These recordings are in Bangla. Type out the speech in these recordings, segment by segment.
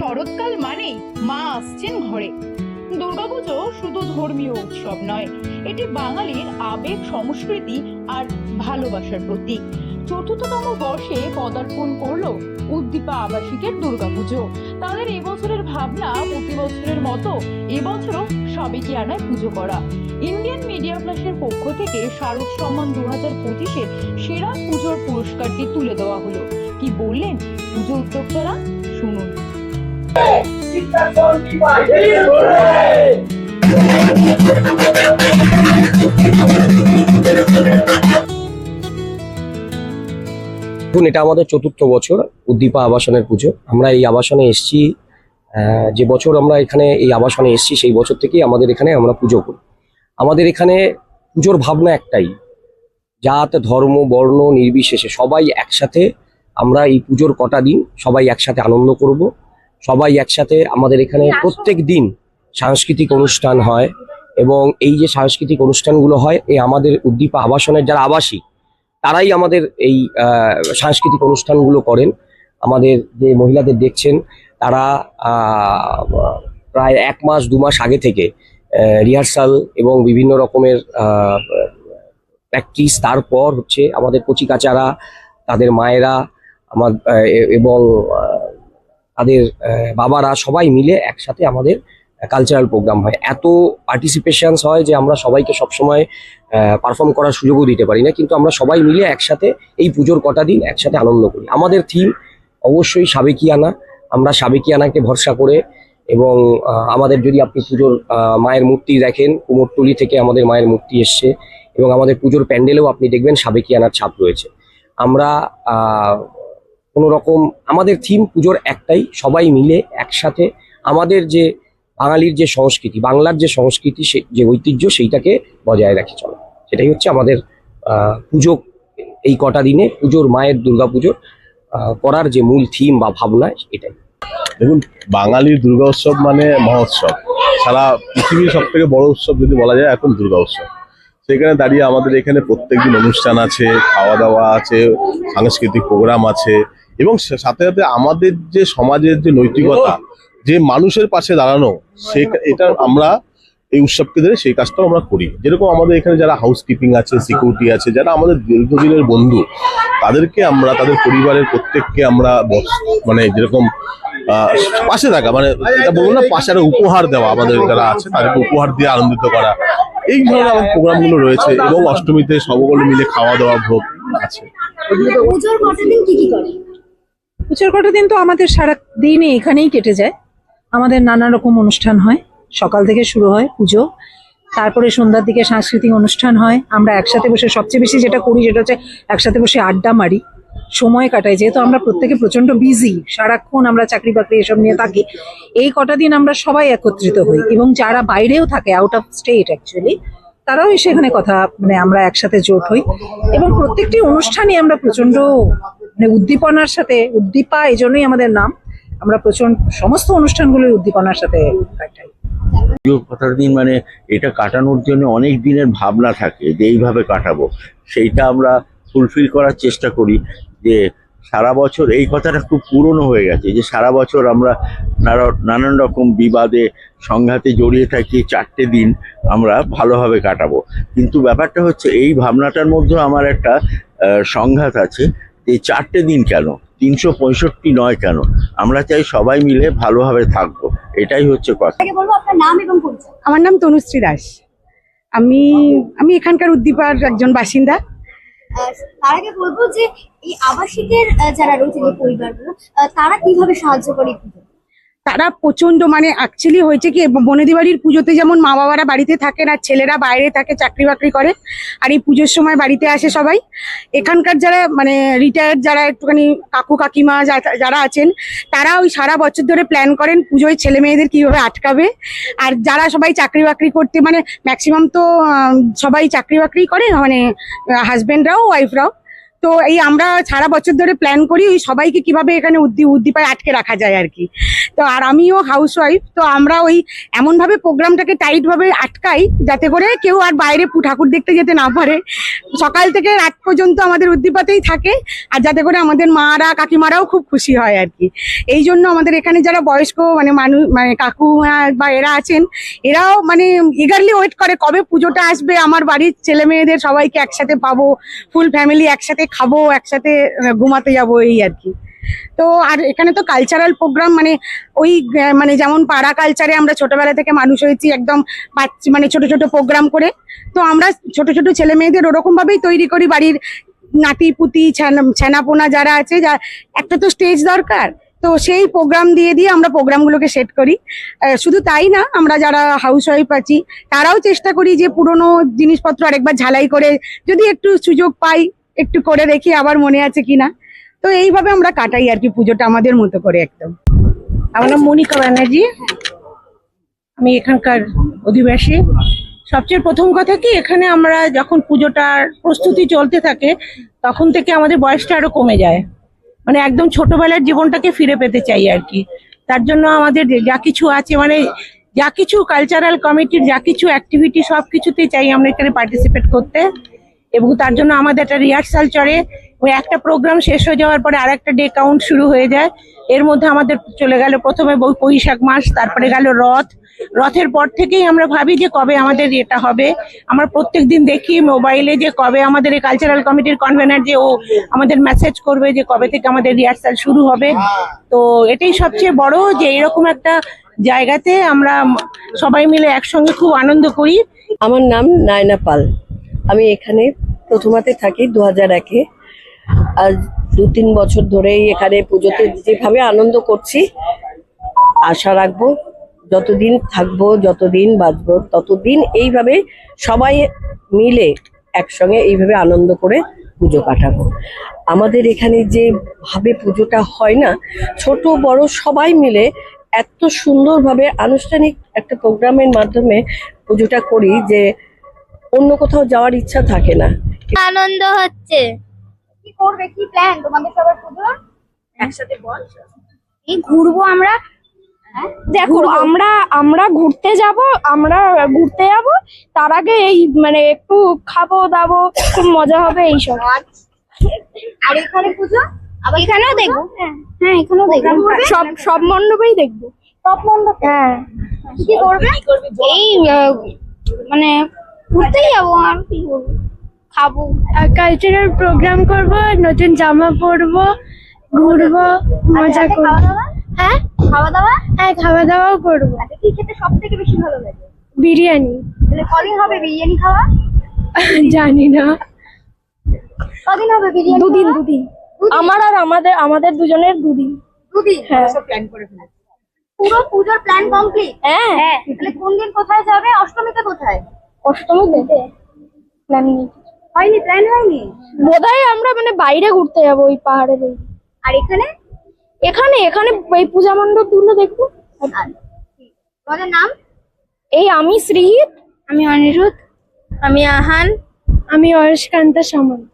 শরৎকাল মানেই মা আসছেন ঘরে। দুর্গাপুজো শুধু ধর্মীয় উৎসব নয়, এটি বাঙালির আবেগ, সংস্কৃতি আর ভালোবাসার প্রতীক। চতুর্থতম বর্ষে পদার্পণ করল উদ্দীপা আবাসিকের দুর্গাপুজো। তাদের এবছরের ভাবনা প্রতি বছরের মতো এবছরও সাবেকিয়ানায় পুজো করা। ইন্ডিয়ান মিডিয়া প্লাসের পক্ষ থেকে শারদ সম্মান দু হাজার পঁচিশের সেরা পুজোর পুরস্কারটি তুলে দেওয়া হলো। কি বললেন পুজো উদ্যোক্তারা? শুনুন। এটা আমাদের চতুর্থ বছর উদ্দীপা আবাসনের পুজো। আমরা এই আবাসনে এসেছি যে বছর আমরা এখানে এই আবাসনে এসেছি, সেই বছর থেকেই আমাদের এখানে আমরা পুজো করি। আমাদের এখানে পুজোর ভাবনা একটাই, জাত, ধর্ম, বর্ণ, নির্বিশেষে সবাই একসাথে আমরা এই পুজোর কটা দিন সবাই একসাথে আনন্দ করব। সবাই একসাথে আমাদের এখানে প্রত্যেক দিন সাংস্কৃতিক অনুষ্ঠান হয় এবং এই যে সাংস্কৃতিক অনুষ্ঠানগুলো হয় এই আমাদের উদ্দীপা আবাসনের যারা আবাসিক তারাই আমাদের এই সাংস্কৃতিক অনুষ্ঠানগুলো করেন। আমাদের যে মহিলাদের দেখছেন তারা প্রায় এক মাস দু মাস আগে থেকে রিহার্সাল এবং বিভিন্ন রকমের প্র্যাকটিস তারপর হচ্ছে আমাদের কচিকাচারা তাদের মায়েরা আমার এবং তাদের বাবারা সবাই মিলে একসাথে আমাদের কালচারাল প্রোগ্রাম হয়। এত পার্টিসিপেশনস হয় যে আমরা সবাইকে সবসময় পারফর্ম করার সুযোগও দিতে পারি না, কিন্তু আমরা সবাই মিলে একসাথে এই পুজোর কটা দিন একসাথে আনন্দ করি। আমাদের থিম অবশ্যই সাবেকিয়ানা। আমরা সাবেকিয়ানাকে ভরসা করে এবং আমাদের যদি আপনি পুজোর মায়ের মূর্তি দেখেন, কুমোরটুলি থেকে আমাদের মায়ের মূর্তি এসছে এবং আমাদের পুজোর প্যান্ডেলেও আপনি দেখবেন সাবেকিয়ানার ছাপ রয়েছে। আমরা কোনো রকম আমাদের থিম পুজোর একটাই, সবাই মিলে একসাথে আমাদের যে বাঙালির যে সংস্কৃতি, বাংলার যে সংস্কৃতি, সে- যে ঐতিহ্য, সেইটাকে বজায় রাখি চলো। সেটাই হচ্ছে আমাদের পুজো এই কটা দিনে, পুজোর মায়ের দুর্গা পুজোর করার যে মূল থিম বা ভাবনা, এটাই। দেখুন, বাঙালির দুর্গা উৎসব মানে মহোৎসব। সারা পৃথিবীর সব থেকে বড় উৎসব যদি বলা যায়, এখন দুর্গা উৎসব। সেখানে দাঁড়িয়ে আমাদের এখানে প্রত্যেকদিন অনুষ্ঠান আছে খাওয়া দাওয়া আছে, সাংস্কৃতিক প্রোগ্রাম আছে। এবং সাথে সাথে আমাদের যে সমাজের যে নৈতিকতা, যে মানুষের পাশে দাঁড়ানো, সে এটা আমরা এই উৎসবকে ধরে সেই কাজটাও আমরা করি। যেরকম আমাদের এখানে যারা হাউসকিপিং আছে সিকিউরিটি আছে, যারা আমাদের দীর্ঘদিনের বন্ধু, তাদেরকে আমরা, তাদের পরিবারের প্রত্যেককে আমরা মানে যেরকম পাশে থাকা মানে এটা বলব না, পাশে একটা উপহার দেওয়া আমাদের যারা আছে, তাদেরকে উপহার দিয়ে আনন্দিত করা। এই ধরনের আমাদের প্রোগ্রামগুলো রয়েছে এবং অষ্টমীতে সকলে মিলে খাওয়া দাওয়া ভোগ আছে। পুজোর কটা দিন তো আমাদের সারা দিন এখানেই কেটে যায়। আমাদের নানা রকম অনুষ্ঠান হয়। সকাল থেকে শুরু হয় পুজো। তারপরে সন্ধ্যার দিকে সাংস্কৃতিক অনুষ্ঠান হয়। আমরা একসাথে বসে সবচেয়ে বেশি যেটা করি সেটা হচ্ছে একসাথে বসে আড্ডা মারি। সময় কাটাই। যেহেতু আমরা প্রত্যেকে প্রচণ্ড বিজি সারাক্ষণ আমরা চাকরি বাকরি এসব নিয়ে থাকি, এই কটা দিন আমরা সবাই একত্রিত হই এবং যারা বাইরেও থাকে আউট অফ স্টেট অ্যাকচুয়ালি তারাও এসে এখানে কথা মানে আমরা একসাথে জোট হই। এবং প্রত্যেকটি অনুষ্ঠানে আমরা প্রচণ্ড মানে উদ্দীপনার সাথে, উদ্দীপা এই জন্যই আমাদের নাম। আমরা প্রচণ্ড, সমস্ত অনুষ্ঠানগুলোই উদ্দীপনার সাথে দিন মানে এটা কাটানোর জন্য অনেক দিনের ভাবনা থাকে যে এইভাবে কাটাবো। সেইটা আমরা ফুলফিল করার চেষ্টা করি যে সারা বছর, এই কথাটা খুব পুরনো হয়ে গেছে যে সারা বছর আমরা নানা- নানান রকম বিবাদে, সংঘাতে জড়িয়ে থাকি, চারটে দিন আমরা ভালোভাবে কাটাবো। কিন্তু ব্যাপারটা হচ্ছে, এই ভাবনাটার মধ্যে আমার একটা সংঘাত আছে। যে চারটে দিন কেন? তিনশো পঁয়ষট্টি নয় কেন? আমরা চাই সবাই মিলে ভালোভাবে থাকব। এটাই হচ্ছে কথা। বলব আপনার নাম এবং আমার নাম তনুশ্রী দাস। আমি আমি এখানকার উদ্দীপার একজন বাসিন্দা। তার আগে বলব যে এই আবাসিকের যারা রয়েছে এই পরিবারগুলো তারা কীভাবে সাহায্য করে এই? তারা প্রচণ্ড মানে অ্যাকচুয়ালি হয়েছে কি বনেদি বাড়ির পুজোতে যেমন মা বাবারা বাড়িতে থাকেন আর ছেলেরা বাইরে থাকে, চাকরি বাকরি করে, আর এই পুজোর সময় বাড়িতে আসে সবাই। এখানকার যারা মানে রিটায়ার্ড যারা একটুখানি কাকু কাকিমা যারা আছেন, তারা ওই সারা বছর ধরে প্ল্যান করেন পুজোয় ছেলে মেয়েদের কীভাবে আটকাবে। আর যারা সবাই চাকরি বাকরি করতে মানে ম্যাক্সিমাম তো সবাই চাকরি বাকরি করে মানে হাজবেন্ডরাও ওয়াইফরাও তো এই আমরা সারা বছর ধরে প্ল্যান করি ওই সবাইকে কীভাবে এখানে উদ্দি, উদ্দীপায় আটকে রাখা যায় আর কি। তো আর আমিও হাউস ওয়াইফ তো আমরা ওই এমনভাবে প্রোগ্রামটাকে টাইটভাবে আটকাই যাতে করে কেউ আর বাইরে ঠাকুর দেখতে যেতে না পারে। সকাল থেকে রাত পর্যন্ত আমাদের উদ্দীপাতেই থাকে, আর যাতে করে আমাদের মারা, কাকিমারাও খুব খুশি হয় আর কি। এই জন্য আমাদের এখানে যারা বয়স্ক মানে মানুষ মানে কাকু বা এরা আছেন, এরাও মানে ইগারলি ওয়েট করে কবে পুজোটা আসবে, আমার বাড়ির ছেলে মেয়েদের সবাইকে একসাথে পাবো ফুল ফ্যামিলি একসাথে খাব, একসাথে ঘুমাতে যাব, এই আর কি। তো আর এখানে তো কালচারাল প্রোগ্রাম মানে ওই মানে যেমন পাড়া কালচারে আমরা ছোটবেলা থেকে মানুষ হয়েছি একদম মানে ছোট ছোট প্রোগ্রাম করে। তো আমরা ছোট ছোট ছেলে মেয়েদের ওরকম ভাবেই তৈরি করি বাড়ির নাতি, পুতি, ছানা- ছানাপোনা যারা আছে, যা, একটা তো স্টেজ দরকার। তো সেই প্রোগ্রাম দিয়ে দিয়ে আমরা প্রোগ্রামগুলোকে সেট করি। শুধু তাই না, আমরা যারা হাউস ওয়াইফ আছি, তারাও চেষ্টা করি যে পুরনো জিনিসপত্র আরেকবার ঝালাই করে, যদি একটু সুযোগ পাই, একটু করে দেখি আবার মনে আছে কিনা। তো এইভাবে আমরা কাটাই আর কি পুজোটা আমাদের মতো করে একদম। আমার নাম মনিকা ব্যানার্জি। আমি এখানকার অধিবাসী। সবচেয়ে প্রথম কথা কি, এখানে আমরা যখন পুজোটার প্রস্তুতি চলতে থাকে, তখন থেকে আমাদের বয়সটা আরও কমে যায়। মানে একদম ছোটবেলার জীবনটাকে ফিরে পেতে চাই আর কি। তার জন্য আমাদের যা কিছু আছে মানে যা কিছু কালচারাল কমিটির যা কিছু অ্যাক্টিভিটি সব কিছুতেই চাই আমরা এখানে পার্টিসিপেট করতে। এবং তার জন্য আমাদের একটা রিহার্সাল চলে। ওই একটা প্রোগ্রাম শেষ হয়ে যাওয়ার পরে আরেকটা ডে কাউন্ট শুরু হয়ে যায়। এর মধ্যে আমাদের চলে গেল প্রথমে বৈশাখ মাস, তারপরে গেল রথ। রথের পর থেকেই আমরা ভাবি যে কবে আমাদের এটা হবে। আমরা প্রত্যেক দিন দেখি মোবাইলে যে কবে আমাদের এই কালচারাল কমিটির কনভেনার যে ও আমাদের মেসেজ করবে যে কবে থেকে আমাদের রিহার্সাল শুরু হবে। তো এটাই সবচেয়ে বড় যে এরকম একটা জায়গাতে আমরা সবাই মিলে একসঙ্গে খুব আনন্দ করি। আমার নাম নায়না পাল। আমি এখানে প্রথমাতে থাকি দু হাজার একে। আজ দু তিন বছর ধরেই এখানে পুজোতে যেভাবে আনন্দ করছি, আশা রাখব যতদিন থাকব, যতদিন বাঁচবো, ততদিন এইভাবে সবাই মিলে একসঙ্গে এইভাবে আনন্দ করে পুজো কাটাবো। আমাদের এখানে যে ভাবে পুজোটা হয় না, ছোট, বড় সবাই মিলে এত সুন্দরভাবে আনুষ্ঠানিক একটা প্রোগ্রামের মাধ্যমে পুজোটা করি যে অন্য কোথাও যাওয়ার ইচ্ছা থাকে না। আনন্দ হচ্ছে। করবে? কি প্ল্যান তোমাদের সবার পুজো একসাথে বল। এই ঘুরবো আমরা। দেখো আমরা আমরা ঘুরতে যাব আমরা ঘুরতে যাব। তার আগে এই মানে একটু খাব দাবো খুব মজা হবে এইসব। আর এখানে পুজো? আবার এখানেও দেখব। হ্যাঁ। এখানেও দেখব। সব সব মণ্ডপেই দেখব। সব মণ্ডপ? হ্যাঁ। কি করবে? এই মানে ঘুরতেই যাব আর কি করব? খাব। কালচারাল প্রোগ্রাম করব নতুন জামা পরবো ঘুরবো মজা করব। খাওয়া দাওয়া হ্যাঁ? খাওয়া দাওয়া হ্যাঁ খাওয়া দাওয়াও করব কি খেতে সব থেকে বেশি ভালো লাগে? বিরিয়ানি। তাহলে কদিন হবে বিরিয়ানি খাওয়া? জানি না। কদিন হবে বিরিয়ানি দুদিন? দুদিন? আমার আর আমাদের আমাদের দুজনের দুদিন। দুদিন? হ্যাঁ। পুরো পুজোর প্ল্যান কমপ্লিট হ্যাঁ। তাহলে কোন দিন কোথায় যাবে? অষ্টমীতে কোথায়? অষ্টমী দেবে প্ল্যান নেই হয়নি প্ল্যান হয়নি? বোধহয় আমরা মানে বাইরে ঘুরতে যাব ওই পাহাড়ের ওই। আর এখানে? এখানে এখানে এই পূজা মণ্ডপগুলো দেখব। আর তোমাদের নাম? এই আমি শ্রীহিত আমি অনিরুদ্ধ। আমি আহান। আমি অয়স্কান্তা সামন্ত।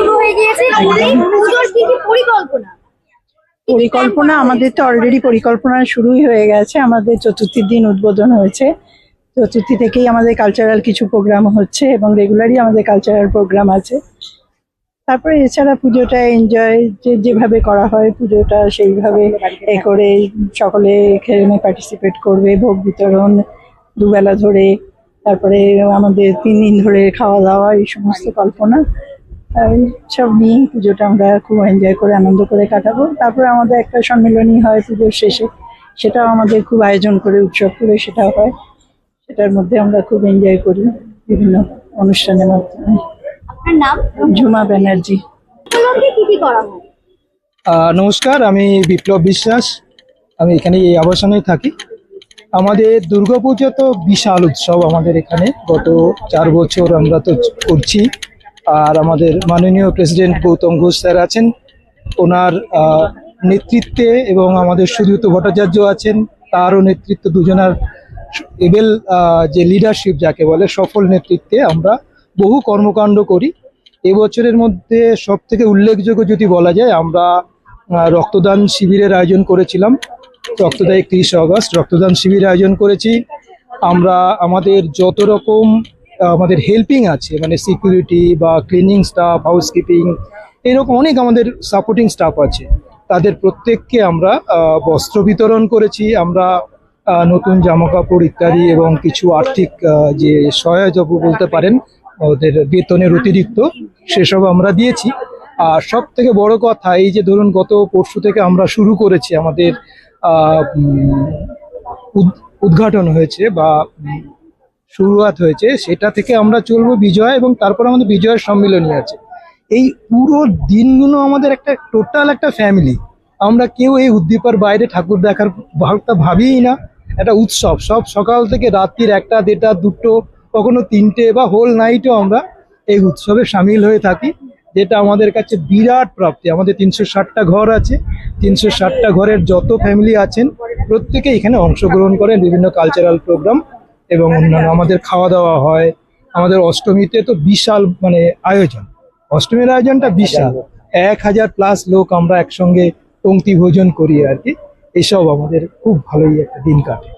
শুরু হয়ে গিয়েছে পুজোর কি কি পরিকল্পনা? পরিকল্পনা আমাদের তো অলরেডি পরিকল্পনা শুরুই হয়ে গেছে। আমাদের চতুর্থীর দিন উদ্বোধন হয়েছে। চতুর্থী থেকেই আমাদের কালচারাল কিছু প্রোগ্রাম হচ্ছে এবং রেগুলারই আমাদের কালচারাল প্রোগ্রাম আছে। তারপরে এছাড়া পুজোটা এনজয় যে, যেভাবে করা হয় পুজোটা সেইভাবে এ করে সকলে এখানে পার্টিসিপেট করবে, ভোগ বিতরণ দুবেলা ধরে, তারপরে আমাদের তিন দিন ধরে খাওয়া দাওয়া এই সমস্ত কল্পনা। সব নিয়েই পুজোটা আমরা খুব এনজয় করে, আনন্দ করে কাটাবো। তারপরে আমাদের একটা সম্মেলনী হয় পুজোর শেষে, সেটাও আমাদের খুব আয়োজন করে, উৎসব করে সেটা হয়। সেটার মধ্যে আমরা খুব এনজয় করি বিভিন্ন অনুষ্ঠানের মাধ্যমে। আপনার নাম? ঝুমা ব্যানার্জি। কি কি করা হয়? আহ, নমস্কার আমি বিপ্লব বিশ্বাস। আমি এখানে এই আবাসনে থাকি। আমাদের দুর্গাপুজো তো বিশাল উৎসব আমাদের এখানে। গত চার বছর আমরা তো করছি। আর আমাদের মাননীয় প্রেসিডেন্ট গৌতম ঘোষ স্যার আছেন। ওনার আহ, নেতৃত্বে এবং আমাদের সুদীপ্ত ভট্টাচার্য আছেন। তারও নেতৃত্ব দুজনার এবেল যে লিডারশিপ যাকে বলে, সফল নেতৃত্বে আমরা বহু কর্মকাণ্ড করি। এবছরের মধ্যে সব থেকে উল্লেখযোগ্য যদি বলা যায়, আমরা রক্তদান শিবিরের আয়োজন করেছিলাম। রক্তদান একত্রিশে আগস্ট রক্তদান শিবির আয়োজন করেছি। আমরা আমাদের যত রকম আমাদের হেল্পিং আছে মানে সিকিউরিটি বা ক্লিনিং স্টাফ হাউসকিপিং এরকম অনেক আমাদের সাপোর্টিং স্টাফ আছে। তাদের প্রত্যেককে আমরা বস্ত্র বিতরণ করেছি। আমরা নতুন জামা কাপড় ইত্যাদি এবং কিছু আর্থিক যে সহায়তা বলতে পারেন, ওদের বেতনের অতিরিক্ত, সেসব আমরা দিয়েছি। আর সব থেকে বড় কথা, এই যে ধরুন গত পরশু থেকে আমরা শুরু করেছি, আমাদের উদ- উদ্ঘাটন হয়েছে বা শুরুয়াত হয়েছে, সেটা থেকে আমরা চলবো বিজয় এবং তারপর আমাদের বিজয়ের সম্মিলনী আছে। এই পুরো দিনগুলো আমাদের একটা টোটাল একটা ফ্যামিলি। আমরা কেউ এই উদ্দীপার বাইরে ঠাকুর দেখার ভাবটা ভাবিই না। একটা উৎসব। সব সকাল থেকে রাত্রির একটা দেড়টা দুটো কখনো তিনটে বা হোল নাইটও আমরা এই উৎসবে সামিল হয়ে থাকি যেটা আমাদের কাছে বিরাট প্রাপ্তি। আমাদের তিনশো ষাটটা ঘর আছে। তিনশো ষাটটা ঘরের যত ফ্যামিলি আছেন প্রত্যেকে এখানে অংশগ্রহণ করেন বিভিন্ন কালচারাল প্রোগ্রাম এবং অন্যান্য। আমাদের খাওয়া দাওয়া হয়। আমাদের অষ্টমীতে তো বিশাল মানে আয়োজন। অষ্টমীর আয়োজনটা বিশাল। এক হাজার প্লাস লোক আমরা একসঙ্গে পঙ্ক্তি ভোজন করি আর কি। এসব আমাদের খুব ভালোই একটা দিন কাটে।